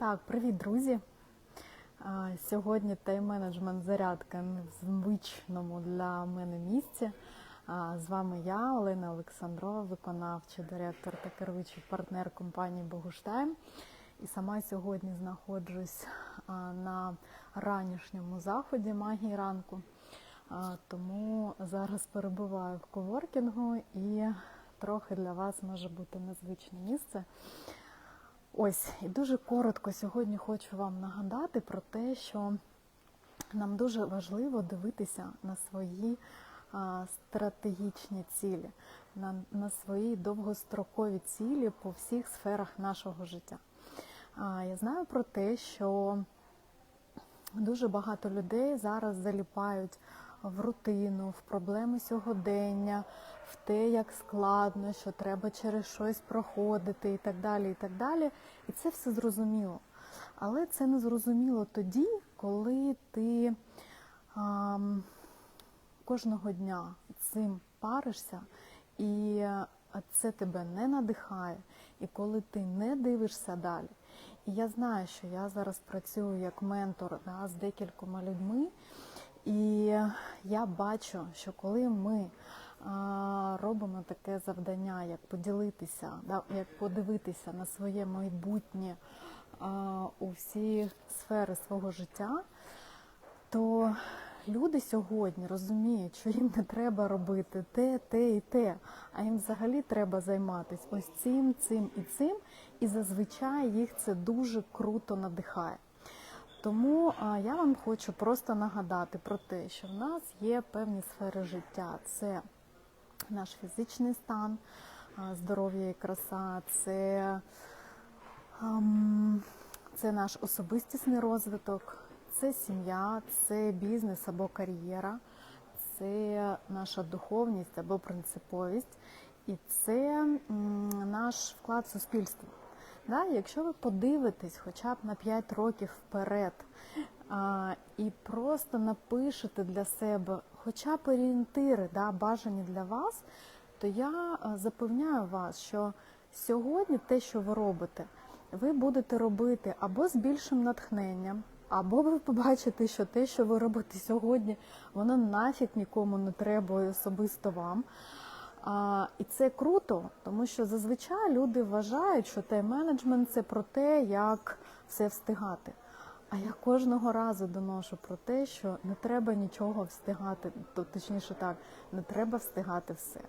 Так, привіт, друзі. Сьогодні тайм-менеджмент зарядка в звичному для мене місці. З вами я, Олена Олександрова, виконавчий директор та керуючий партнер компанії Богуштайм. І сама сьогодні знаходжусь на ранішньому заході магії ранку. Тому зараз перебуваю в коворкінгу і трохи для вас може бути незвичне місце. Ось, і дуже коротко сьогодні хочу вам нагадати про те, що нам дуже важливо дивитися на свої а, стратегічні цілі, на, на свої довгострокові цілі по всіх сферах нашого життя. А, я знаю про те, що дуже багато людей зараз заліпають в рутину, в проблеми сьогодення, в те, як складно, що треба через щось проходити і так далі. І так далі. І це все зрозуміло. Але це не зрозуміло тоді, коли ти а, кожного дня цим паришся, і це тебе не надихає, і коли ти не дивишся далі. І я знаю, що я зараз працюю як ментор да, з декількома людьми. І я бачу, що коли ми робимо таке завдання, як поділитися, да, як подивитися на своє майбутнє у всі сфери свого життя, то люди сьогодні розуміють, що їм не треба робити те, те і те, а їм взагалі треба займатися ось цим, цим і цим, і зазвичай їх це дуже круто надихає. Тому я вам хочу просто нагадати про те, що в нас є певні сфери життя. Це наш фізичний стан, здоров'я і краса, це, це наш особистісний розвиток, це сім'я, це бізнес або кар'єра, це наша духовність або принциповість, і це наш вклад в суспільство. Да, якщо ви подивитесь хоча б на 5 років вперед а, і просто напишете для себе хоча б орієнтири, да, бажані для вас, то я запевняю вас, що сьогодні те, що ви робите, ви будете робити або з більшим натхненням, або ви побачите, що те, що ви робите сьогодні, воно нафіг нікому не треба і особисто вам. А, І це круто, тому що зазвичай люди вважають, що тайм-менеджмент це про те, як все встигати. А я кожного разу доношу про те, що не треба нічого встигати, то точніше так, не треба встигати все.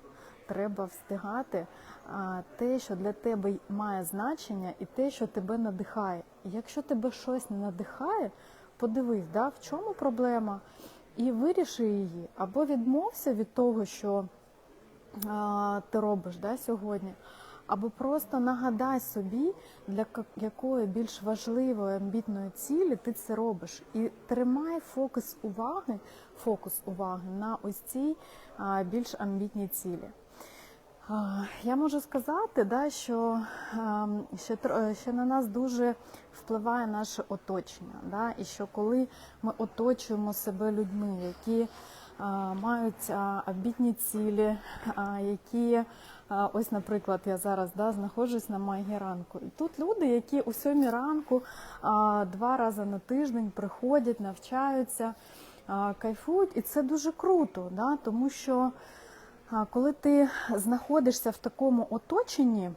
Треба встигати а, те, що для тебе має значення, і те, що тебе надихає. І якщо тебе щось не надихає, подивись, да, в чому проблема, і виріши її, або відмовся від того, що ти робиш да, сьогодні, або просто нагадай собі, для якої більш важливої амбітної цілі ти це робиш. І тримай фокус уваги, фокус уваги на ось цій більш амбітній цілі. Я можу сказати, да, що ще, ще на нас дуже впливає наше оточення. Да, І що коли ми оточуємо себе людьми, які мають амбітні цілі, які ось, наприклад, я зараз да, знаходжусь на магії ранку. І тут люди, які у сьомій ранку два рази на тиждень приходять, навчаються, кайфують, і це дуже круто, да, тому що коли ти знаходишся в такому оточенні,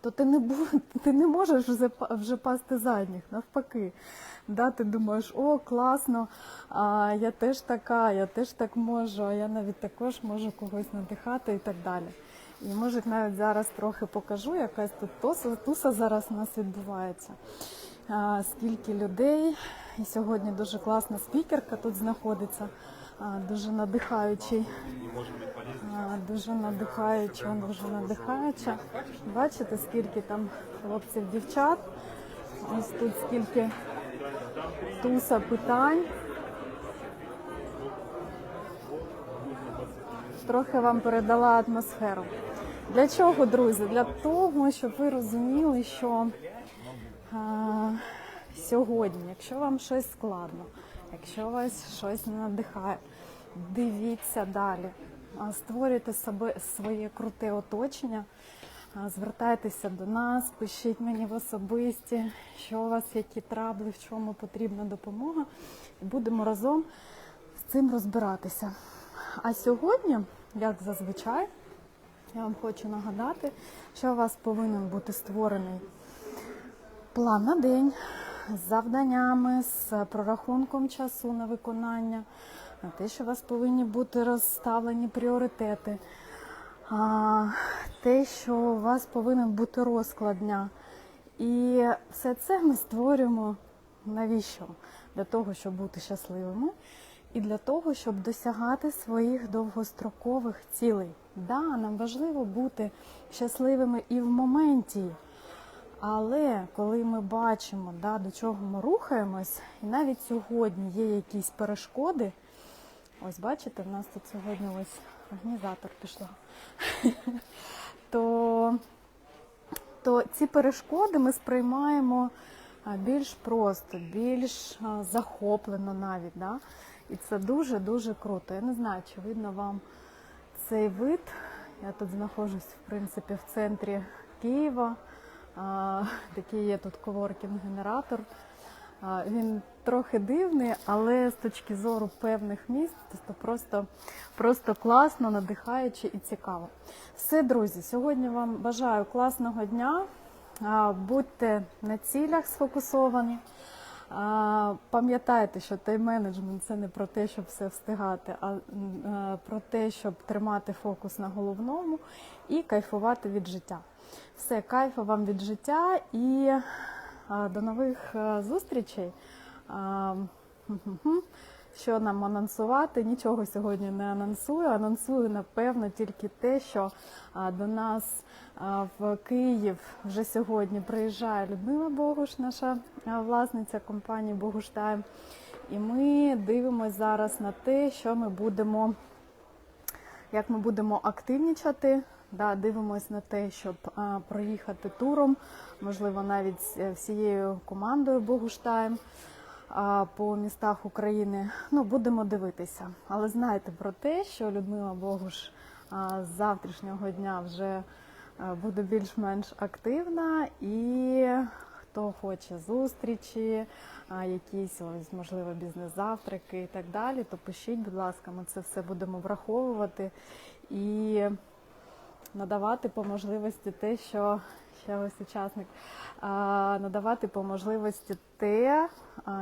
то ти не був, ти не можеш вже, пасти задніх, навпаки. Да, Ти думаєш, о, класно, а, я теж така, я теж так можу, а я навіть також можу когось надихати і так далі. І може навіть зараз трохи покажу, якась тут туса, туса зараз у нас відбувається. А, скільки людей, і сьогодні дуже класна спікерка тут знаходиться, дуже надихаючий. Дуже надихаюча, дуже надихаюча. Бачите, скільки там хлопців, дівчат. Ось тут скільки туса питань. Трохи вам передала атмосферу. Для чого, друзі? Для того, щоб ви розуміли, що а, сьогодні, якщо вам щось складно, якщо вас щось не надихає, дивіться далі створюйте себе своє круте оточення, Звертайтеся до нас, пишіть мені в особисті, що у вас, які трабли, в чому потрібна допомога. І будемо разом з цим розбиратися. А сьогодні, як зазвичай, я вам хочу нагадати, що у вас повинен бути створений план на день з завданнями, з прорахунком часу на виконання, на те, що у вас повинні бути розставлені пріоритети, те, що у вас повинен бути розклад дня. І все це ми створюємо навіщо? Для того, щоб бути щасливими і для того, щоб досягати своїх довгострокових цілей. Да, нам важливо бути щасливими і в моменті. Але коли ми бачимо, да, до чого ми рухаємось, і навіть сьогодні є якісь перешкоди, ось бачите, в нас тут сьогодні ось організатор пішла, то, то ці перешкоди ми сприймаємо більш просто, більш захоплено навіть. Да? І це дуже-дуже круто. Я не знаю, чи видно вам цей вид. Я тут знаходжусь, в принципі, в центрі Києва. Такий є тут коворкінг-генератор. Він трохи дивний, але з точки зору певних місць то просто, просто класно, надихаюче і цікаво. Все, друзі, сьогодні вам бажаю класного дня. Будьте на цілях сфокусовані. Пам'ятайте, що тайм-менеджмент це не про те, щоб все встигати, а е, про те, щоб тримати фокус на головному і кайфувати від життя. Все, кайфу вам від життя і до нових е, зустрічей. Що нам анонсувати? Нічого сьогодні не анонсую. Анонсую, напевно, тільки те, що до нас в Київ вже сьогодні приїжджає Людмила Богуш, наша власниця компанії Богуштайм. І ми дивимося зараз на те, що ми будемо, як ми будемо активнічати. Да, дивимось на те, щоб а, проїхати туром, можливо, навіть е, всією командою Богуштайм по містах України. Ну, будемо дивитися. Але знайте про те, що Людмила Богуш з завтрашнього дня вже буде більш-менш активна і хто хоче зустрічі, якісь ось, можливо, бізнес-завтраки і так далі, то пишіть, будь ласка, ми це все будемо враховувати і надавати по можливості те, що ще сучасник, надавати по можливості те,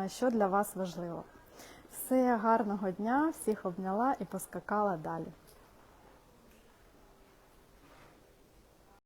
що для вас важливо. Все гарного дня, всіх обняла і поскакала далі.